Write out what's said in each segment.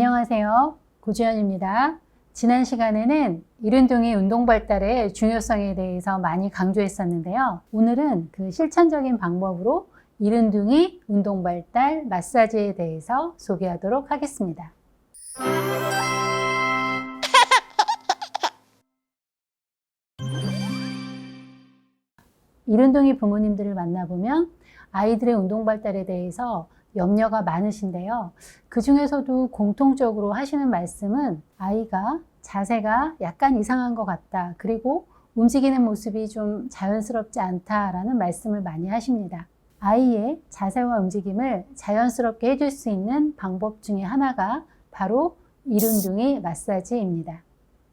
안녕하세요. 고주연입니다. 지난 시간에는 이른둥이 운동 발달의 중요성에 대해서 많이 강조했었는데요. 오늘은 그 실천적인 방법으로 이른둥이 운동 발달 마사지에 대해서 소개하도록 하겠습니다. 이른둥이 부모님들을 만나보면 아이들의 운동 발달에 대해서 염려가 많으신데요. 그 중에서도 공통적으로 하시는 말씀은 아이가 자세가 약간 이상한 것 같다. 그리고 움직이는 모습이 좀 자연스럽지 않다라는 말씀을 많이 하십니다. 아이의 자세와 움직임을 자연스럽게 해줄 수 있는 방법 중에 하나가 바로 이른둥이 마사지입니다.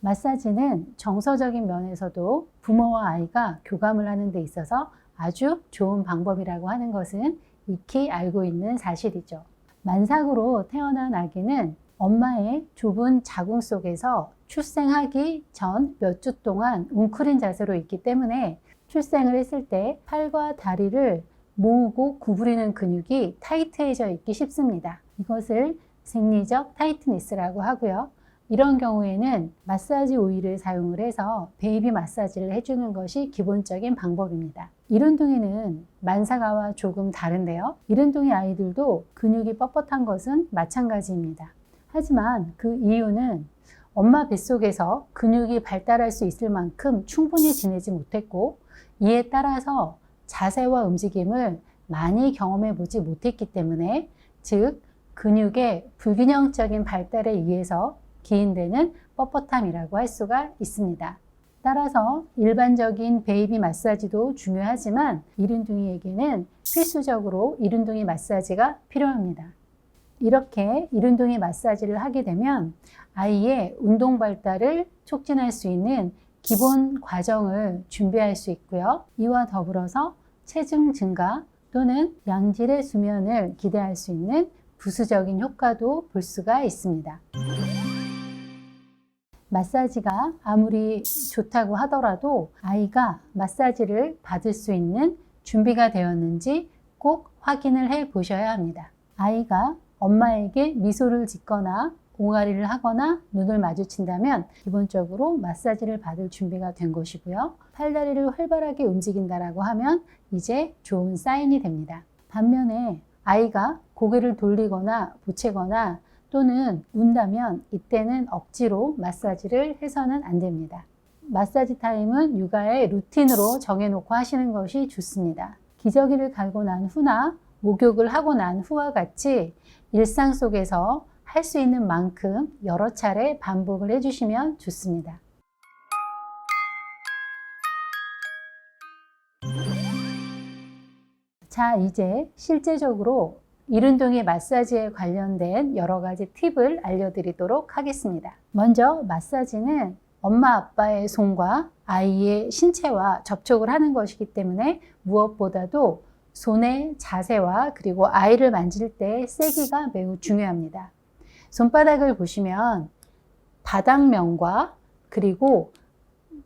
마사지는 정서적인 면에서도 부모와 아이가 교감을 하는 데 있어서 아주 좋은 방법이라고 하는 것은 익히 알고 있는 사실이죠. 만삭으로 태어난 아기는 엄마의 좁은 자궁 속에서 출생하기 전 몇 주 동안 웅크린 자세로 있기 때문에 출생을 했을 때 팔과 다리를 모으고 구부리는 근육이 타이트해져 있기 쉽습니다. 이것을 생리적 타이트니스라고 하고요. 이런 경우에는 마사지 오일을 사용을 해서 베이비 마사지를 해주는 것이 기본적인 방법입니다. 이른둥이는 만사가와 조금 다른데요. 이른둥이 아이들도 근육이 뻣뻣한 것은 마찬가지입니다. 하지만 그 이유는 엄마 뱃속에서 근육이 발달할 수 있을 만큼 충분히 지내지 못했고 이에 따라서 자세와 움직임을 많이 경험해 보지 못했기 때문에 즉 근육의 불균형적인 발달에 의해서 기인되는 뻣뻣함이라고 할 수가 있습니다. 따라서 일반적인 베이비 마사지도 중요하지만 이른둥이에게는 필수적으로 이른둥이 마사지가 필요합니다. 이렇게 이른둥이 마사지를 하게 되면 아이의 운동 발달을 촉진할 수 있는 기본 과정을 준비할 수 있고요. 이와 더불어서 체중 증가 또는 양질의 수면을 기대할 수 있는 부수적인 효과도 볼 수가 있습니다. 마사지가 아무리 좋다고 하더라도 아이가 마사지를 받을 수 있는 준비가 되었는지 꼭 확인을 해 보셔야 합니다. 아이가 엄마에게 미소를 짓거나 옹알이를 하거나 눈을 마주친다면 기본적으로 마사지를 받을 준비가 된 것이고요. 팔다리를 활발하게 움직인다라고 하면 이제 좋은 사인이 됩니다. 반면에 아이가 고개를 돌리거나 보채거나 또는 운다면 이때는 억지로 마사지를 해서는 안 됩니다. 마사지 타임은 육아의 루틴으로 정해놓고 하시는 것이 좋습니다. 기저귀를 갈고 난 후나 목욕을 하고 난 후와 같이 일상 속에서 할 수 있는 만큼 여러 차례 반복을 해주시면 좋습니다. 자, 이제 실제적으로 이른둥이 마사지에 관련된 여러 가지 팁을 알려드리도록 하겠습니다. 먼저 마사지는 엄마 아빠의 손과 아이의 신체와 접촉을 하는 것이기 때문에 무엇보다도 손의 자세와 그리고 아이를 만질 때 세기가 매우 중요합니다. 손바닥을 보시면 바닥면과 그리고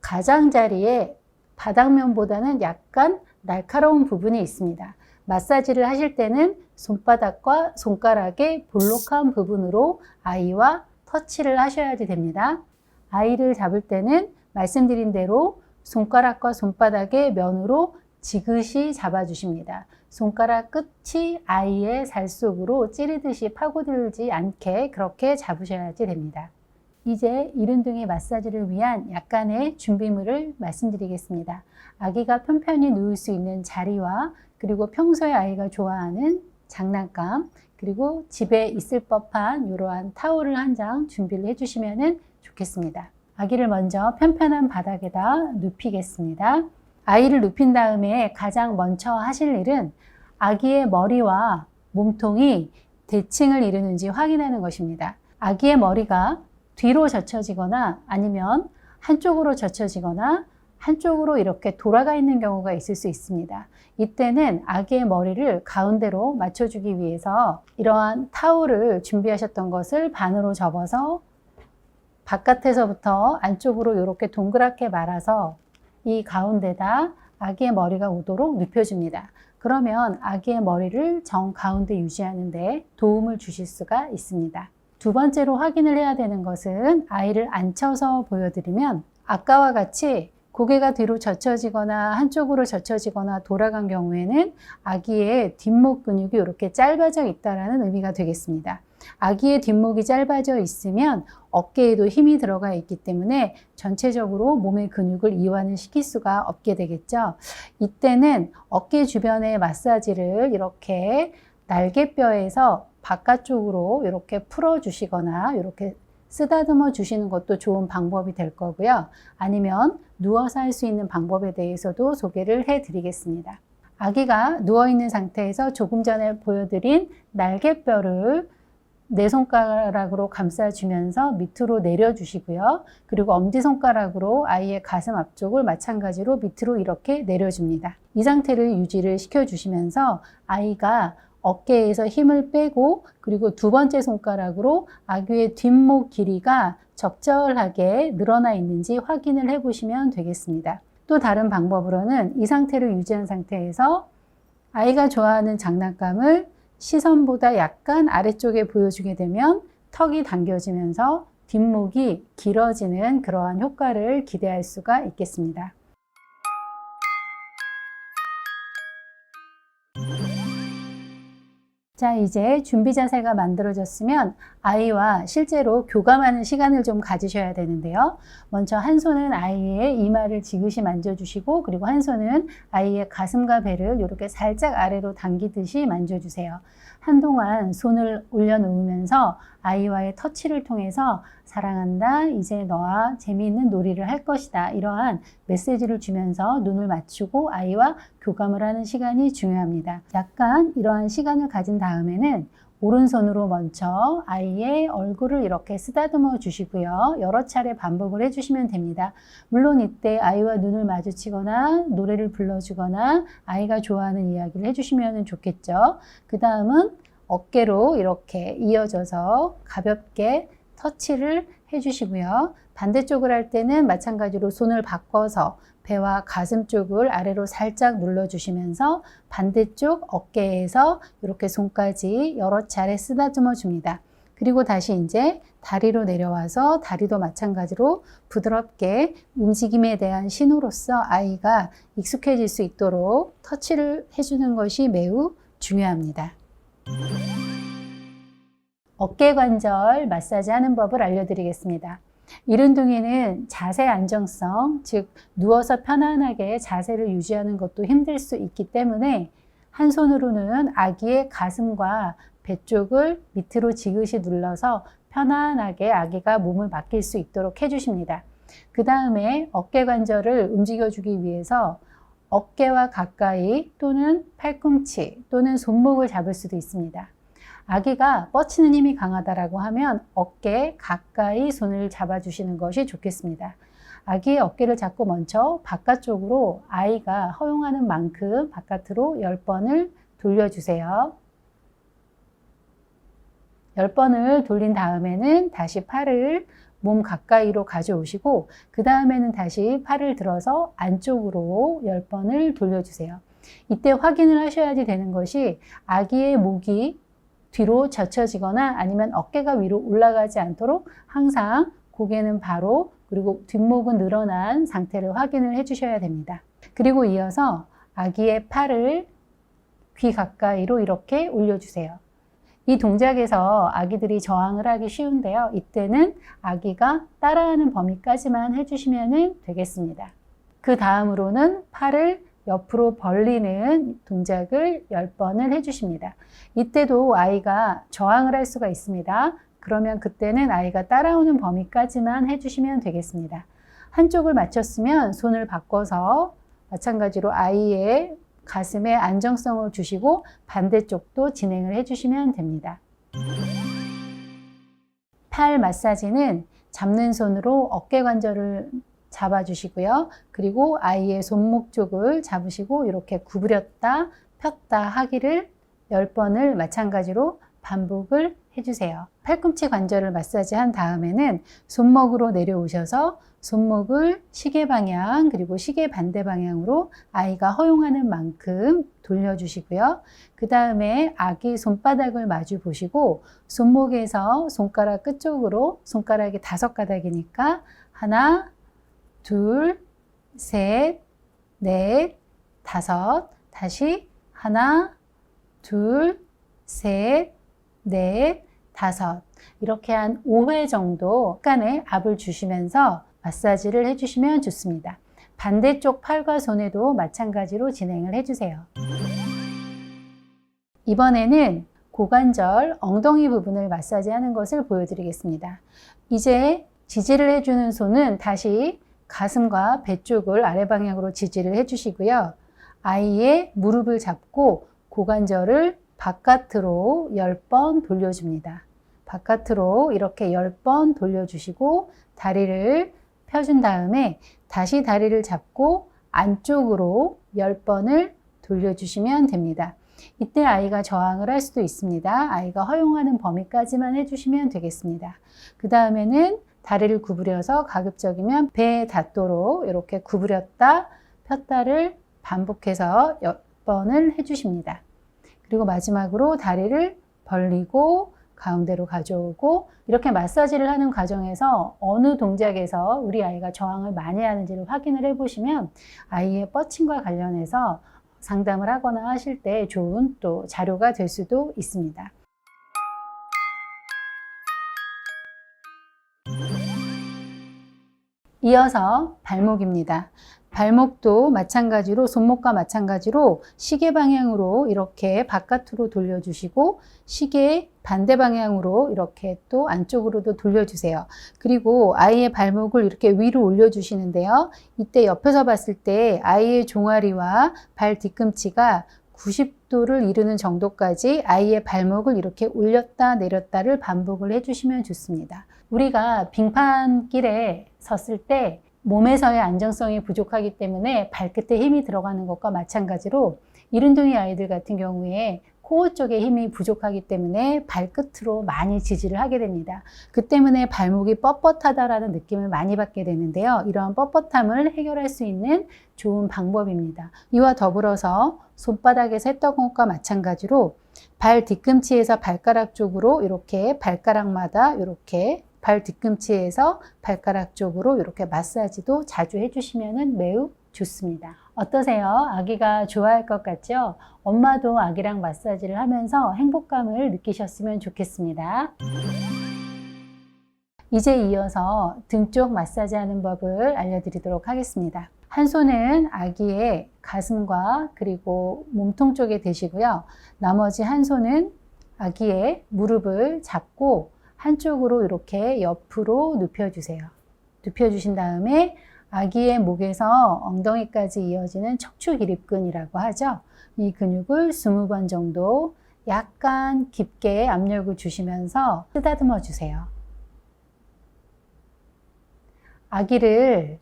가장자리에 바닥면보다는 약간 날카로운 부분이 있습니다. 마사지를 하실 때는 손바닥과 손가락의 볼록한 부분으로 아이와 터치를 하셔야지 됩니다. 아이를 잡을 때는 말씀드린 대로 손가락과 손바닥의 면으로 지그시 잡아주십니다. 손가락 끝이 아이의 살 속으로 찌르듯이 파고들지 않게 그렇게 잡으셔야지 됩니다. 이제 이른둥이 마사지를 위한 약간의 준비물을 말씀드리겠습니다. 아기가 편편히 누울 수 있는 자리와 그리고 평소에 아이가 좋아하는 장난감 그리고 집에 있을 법한 이러한 타올을 한 장 준비를 해주시면 좋겠습니다. 아기를 먼저 편편한 바닥에다 눕히겠습니다. 아이를 눕힌 다음에 가장 먼저 하실 일은 아기의 머리와 몸통이 대칭을 이루는지 확인하는 것입니다. 아기의 머리가 뒤로 젖혀지거나 아니면 한쪽으로 젖혀지거나 한쪽으로 이렇게 돌아가 있는 경우가 있을 수 있습니다. 이때는 아기의 머리를 가운데로 맞춰주기 위해서 이러한 타올을 준비하셨던 것을 반으로 접어서 바깥에서부터 안쪽으로 이렇게 동그랗게 말아서 이 가운데다 아기의 머리가 오도록 눕혀줍니다. 그러면 아기의 머리를 정 가운데 유지하는데 도움을 주실 수가 있습니다. 두 번째로 확인을 해야 되는 것은 아이를 앉혀서 보여드리면 아까와 같이 고개가 뒤로 젖혀지거나 한쪽으로 젖혀지거나 돌아간 경우에는 아기의 뒷목 근육이 이렇게 짧아져 있다라는 의미가 되겠습니다. 아기의 뒷목이 짧아져 있으면 어깨에도 힘이 들어가 있기 때문에 전체적으로 몸의 근육을 이완을 시킬 수가 없게 되겠죠. 이때는 어깨 주변의 마사지를 이렇게 날개뼈에서 바깥쪽으로 이렇게 풀어 주시거나 이렇게 쓰다듬어 주시는 것도 좋은 방법이 될 거고요. 아니면 누워서 할 수 있는 방법에 대해서도 소개를 해 드리겠습니다. 아기가 누워 있는 상태에서 조금 전에 보여드린 날개뼈를 네 손가락으로 감싸주면서 밑으로 내려주시고요. 그리고 엄지손가락으로 아이의 가슴 앞쪽을 마찬가지로 밑으로 이렇게 내려줍니다. 이 상태를 유지를 시켜주시면서 아이가 어깨에서 힘을 빼고 그리고 두 번째 손가락으로 아기의 뒷목 길이가 적절하게 늘어나 있는지 확인을 해 보시면 되겠습니다. 또 다른 방법으로는 이 상태를 유지한 상태에서 아이가 좋아하는 장난감을 시선보다 약간 아래쪽에 보여주게 되면 턱이 당겨지면서 뒷목이 길어지는 그러한 효과를 기대할 수가 있겠습니다. 자, 이제 준비 자세가 만들어졌으면 아이와 실제로 교감하는 시간을 좀 가지셔야 되는데요. 먼저 한 손은 아이의 이마를 지그시 만져주시고, 그리고 한 손은 아이의 가슴과 배를 이렇게 살짝 아래로 당기듯이 만져주세요. 한동안 손을 올려놓으면서 아이와의 터치를 통해서 사랑한다. 이제 너와 재미있는 놀이를 할 것이다. 이러한 메시지를 주면서 눈을 맞추고 아이와 교감을 하는 시간이 중요합니다. 약간 이러한 시간을 가진 다음에는 오른손으로 먼저 아이의 얼굴을 이렇게 쓰다듬어 주시고요. 여러 차례 반복을 해주시면 됩니다. 물론 이때 아이와 눈을 마주치거나 노래를 불러주거나 아이가 좋아하는 이야기를 해주시면 좋겠죠. 그 다음은 어깨로 이렇게 이어져서 가볍게 터치를 해주시고요. 반대쪽을 할 때는 마찬가지로 손을 바꿔서 배와 가슴 쪽을 아래로 살짝 눌러주시면서 반대쪽 어깨에서 이렇게 손까지 여러 차례 쓰다듬어 줍니다. 그리고 다시 이제 다리로 내려와서 다리도 마찬가지로 부드럽게 움직임에 대한 신호로서 아이가 익숙해질 수 있도록 터치를 해주는 것이 매우 중요합니다. 어깨 관절 마사지 하는 법을 알려드리겠습니다. 이른둥이는 자세 안정성, 즉 누워서 편안하게 자세를 유지하는 것도 힘들 수 있기 때문에 한 손으로는 아기의 가슴과 배 쪽을 밑으로 지그시 눌러서 편안하게 아기가 몸을 맡길 수 있도록 해주십니다. 그 다음에 어깨 관절을 움직여주기 위해서 어깨와 가까이 또는 팔꿈치 또는 손목을 잡을 수도 있습니다. 아기가 뻗치는 힘이 강하다라고 하면 어깨 가까이 손을 잡아주시는 것이 좋겠습니다. 아기의 어깨를 잡고 먼저 바깥쪽으로 아이가 허용하는 만큼 바깥으로 10번을 돌려주세요. 10번을 돌린 다음에는 다시 팔을 몸 가까이로 가져오시고 그 다음에는 다시 팔을 들어서 안쪽으로 10번을 돌려주세요. 이때 확인을 하셔야지 되는 것이 아기의 목이 뒤로 젖혀지거나 아니면 어깨가 위로 올라가지 않도록 항상 고개는 바로 그리고 뒷목은 늘어난 상태를 확인을 해 주셔야 됩니다. 그리고 이어서 아기의 팔을 귀 가까이로 이렇게 올려주세요. 이 동작에서 아기들이 저항을 하기 쉬운데요. 이때는 아기가 따라하는 범위까지만 해주시면 되겠습니다. 그 다음으로는 팔을 옆으로 벌리는 동작을 10번을 해주십니다. 이때도 아이가 저항을 할 수가 있습니다. 그러면 그때는 아이가 따라오는 범위까지만 해주시면 되겠습니다. 한쪽을 맞췄으면 손을 바꿔서 마찬가지로 아이의 가슴에 안정성을 주시고 반대쪽도 진행을 해주시면 됩니다. 팔 마사지는 잡는 손으로 어깨 관절을 잡아주시고요. 그리고 아이의 손목 쪽을 잡으시고 이렇게 구부렸다 폈다 하기를 10번을 마찬가지로 반복을 해주세요. 팔꿈치 관절을 마사지한 다음에는 손목으로 내려오셔서 손목을 시계 방향 그리고 시계 반대 방향으로 아이가 허용하는 만큼 돌려주시고요. 그 다음에 아기 손바닥을 마주 보시고 손목에서 손가락 끝쪽으로 손가락이 다섯 가닥이니까 하나, 둘, 셋, 넷, 다섯, 다시 하나, 둘, 셋, 넷, 다섯. 이렇게 한 5회 정도 약간의 압을 주시면서 마사지를 해주시면 좋습니다. 반대쪽 팔과 손에도 마찬가지로 진행을 해주세요. 이번에는 고관절 엉덩이 부분을 마사지하는 것을 보여드리겠습니다. 이제 지지를 해주는 손은 다시 가슴과 배 쪽을 아래 방향으로 지지를 해주시고요. 아이의 무릎을 잡고 고관절을 바깥으로 10번 돌려줍니다. 바깥으로 이렇게 10번 돌려주시고 다리를 펴준 다음에 다시 다리를 잡고 안쪽으로 10번을 돌려주시면 됩니다. 이때 아이가 저항을 할 수도 있습니다. 아이가 허용하는 범위까지만 해주시면 되겠습니다. 그 다음에는 다리를 구부려서 가급적이면 배에 닿도록 이렇게 구부렸다 폈다를 반복해서 몇 번을 해주십니다. 그리고 마지막으로 다리를 벌리고 가운데로 가져오고 이렇게 마사지를 하는 과정에서 어느 동작에서 우리 아이가 저항을 많이 하는지를 확인을 해보시면 아이의 뻗침과 관련해서 상담을 하거나 하실 때 좋은 또 자료가 될 수도 있습니다. 이어서 발목입니다. 발목도 마찬가지로 손목과 마찬가지로 시계 방향으로 이렇게 바깥으로 돌려주시고 시계 반대 방향으로 이렇게 또 안쪽으로도 돌려주세요. 그리고 아이의 발목을 이렇게 위로 올려주시는데요. 이때 옆에서 봤을 때 아이의 종아리와 발 뒤꿈치가 90도를 이루는 정도까지 아이의 발목을 이렇게 올렸다 내렸다를 반복을 해주시면 좋습니다. 우리가 빙판길에 섰을 때 몸에서의 안정성이 부족하기 때문에 발끝에 힘이 들어가는 것과 마찬가지로 이른둥이 아이들 같은 경우에 코어 쪽에 힘이 부족하기 때문에 발끝으로 많이 지지를 하게 됩니다. 그 때문에 발목이 뻣뻣하다라는 느낌을 많이 받게 되는데요. 이러한 뻣뻣함을 해결할 수 있는 좋은 방법입니다. 이와 더불어서 손바닥에서 했던 것과 마찬가지로 발 뒤꿈치에서 발가락 쪽으로 이렇게 발가락마다 이렇게 발 뒤꿈치에서 발가락 쪽으로 이렇게 마사지도 자주 해주시면 매우 좋습니다. 어떠세요? 아기가 좋아할 것 같죠? 엄마도 아기랑 마사지를 하면서 행복감을 느끼셨으면 좋겠습니다. 이제 이어서 등 쪽 마사지 하는 법을 알려드리도록 하겠습니다. 한 손은 아기의 가슴과 그리고 몸통 쪽에 대시고요. 나머지 한 손은 아기의 무릎을 잡고 한쪽으로 이렇게 옆으로 눕혀주세요. 눕혀주신 다음에 아기의 목에서 엉덩이까지 이어지는 척추 기립근이라고 하죠. 이 근육을 20번 정도 약간 깊게 압력을 주시면서 쓰다듬어 주세요. 아기를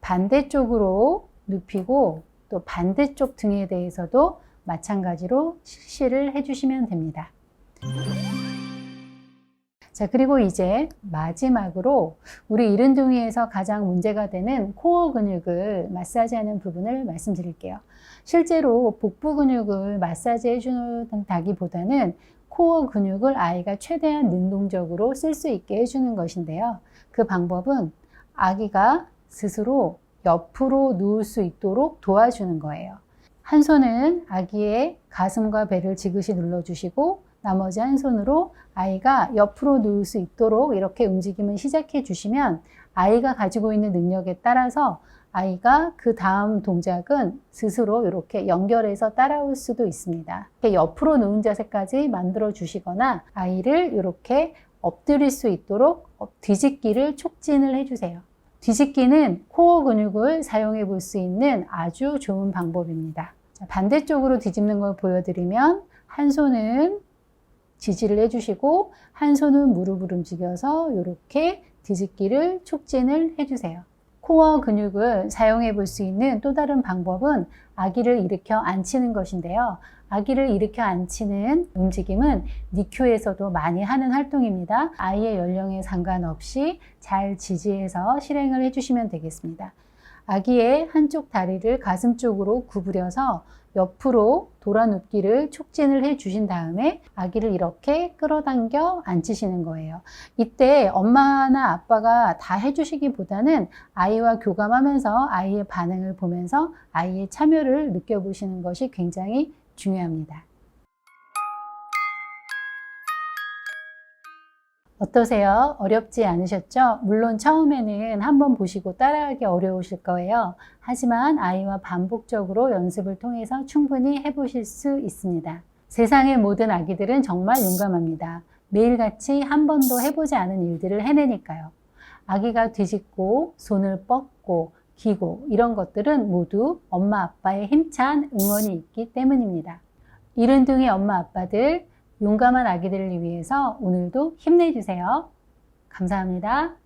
반대쪽으로 눕히고 또 반대쪽 등에 대해서도 마찬가지로 실시를 해주시면 됩니다. 자, 그리고 이제 마지막으로 우리 이른둥이에서 가장 문제가 되는 코어 근육을 마사지하는 부분을 말씀드릴게요. 실제로 복부 근육을 마사지 해준다기보다는 코어 근육을 아이가 최대한 능동적으로 쓸 수 있게 해주는 것인데요. 그 방법은 아기가 스스로 옆으로 누울 수 있도록 도와주는 거예요. 한 손은 아기의 가슴과 배를 지그시 눌러주시고 나머지 한 손으로 아이가 옆으로 누울 수 있도록 이렇게 움직임을 시작해 주시면 아이가 가지고 있는 능력에 따라서 아이가 그 다음 동작은 스스로 이렇게 연결해서 따라올 수도 있습니다. 옆으로 누운 자세까지 만들어 주시거나 아이를 이렇게 엎드릴 수 있도록 뒤집기를 촉진을 해주세요. 뒤집기는 코어 근육을 사용해 볼 수 있는 아주 좋은 방법입니다. 반대쪽으로 뒤집는 걸 보여드리면 한 손은 지지를 해주시고 한 손은 무릎을 움직여서 이렇게 뒤집기를 촉진을 해주세요. 코어 근육을 사용해 볼 수 있는 또 다른 방법은 아기를 일으켜 앉히는 것인데요. 아기를 일으켜 앉히는 움직임은 니큐에서도 많이 하는 활동입니다. 아이의 연령에 상관없이 잘 지지해서 실행을 해주시면 되겠습니다. 아기의 한쪽 다리를 가슴 쪽으로 구부려서 옆으로 돌아 눕기를 촉진을 해 주신 다음에 아기를 이렇게 끌어당겨 앉히시는 거예요. 이때 엄마나 아빠가 다 해주시기보다는 아이와 교감하면서 아이의 반응을 보면서 아이의 참여를 느껴보시는 것이 굉장히 중요합니다. 어떠세요? 어렵지 않으셨죠? 물론 처음에는 한번 보시고 따라하기 어려우실 거예요. 하지만 아이와 반복적으로 연습을 통해서 충분히 해보실 수 있습니다. 세상의 모든 아기들은 정말 용감합니다. 매일같이 한 번도 해보지 않은 일들을 해내니까요. 아기가 뒤집고 손을 뻗고 기고 이런 것들은 모두 엄마 아빠의 힘찬 응원이 있기 때문입니다. 이른둥이 엄마 아빠들 용감한 아기들을 위해서 오늘도 힘내주세요. 감사합니다.